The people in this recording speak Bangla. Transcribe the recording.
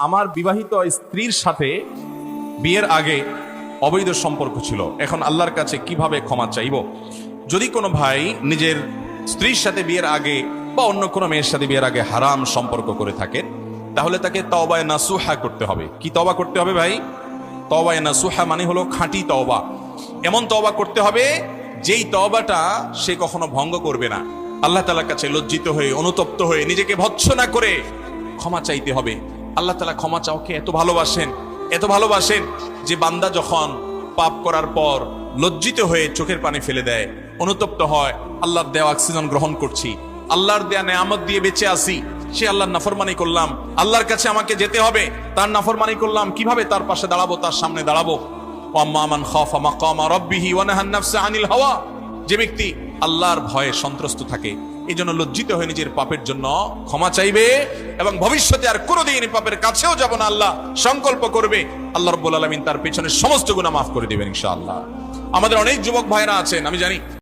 আমার বিবাহিত স্ত্রীর সাথে বিয়ের আগে অবৈধ সম্পর্ক ছিল। এখন আল্লাহর কাছে কীভাবে ক্ষমা চাইব? যদি কোনো ভাই নিজের স্ত্রীর সাথে বিয়ের আগে বা অন্য কোনো মেয়ের সাথে বিয়ের আগে হারাম সম্পর্ক করে থাকে তাহলে তাকে তবায় নাসুহা করতে হবে। কি তবা করতে হবে ভাই? তবায় নাসুহা মানে হলো খাঁটি তওবা। এমন তওবা করতে হবে, যেই তওবাটা সে কখনো ভঙ্গ করবে না। আল্লাহ তালার কাছে লজ্জিত হয়ে, অনুতপ্ত হয়ে নিজেকে ভৎসনা করে ক্ষমা চাইতে হবে। আল্লাহ তালা ক্ষমা চাওকে এত ভালোবাসেন এত ভালোবাসেন যে বান্দা যখন পাপ করার পর লজ্জিত হয়ে চোখের পানি ফেলে দেয়, অনুতপ্ত হয়, আল্লাহর দেওয়া অক্সিজেন গ্রহণ করছি, আল্লাহর দেয়া নেয়ামত দিয়ে বেঁচে আসি সে আল্লাহর নাফরমানি করলাম, আল্লাহর কাছে আমাকে যেতে হবে, তার নাফরমানি করলাম, কীভাবে তার পাশে দাঁড়াবো, তার সামনে দাঁড়াবো? যে ব্যক্তি আল্লাহর ভয়ে সন্ত্রস্ত থাকে এই জন্য লজ্জিত হয়ে নিজের পাপের জন্য ক্ষমা চাইবে এবং ভবিষ্যতে আর কোনোদিন পাপের কাছেও যাব না। আল্লাহ সংকল্প করবে। আল্লাহ রব্বুল আলমিন তার পেছনে সমস্ত গুণা মাফ করে দেবেন ইনশাআল্লাহ। আমাদের অনেক যুবক ভাইরা আছেন, আমি জানি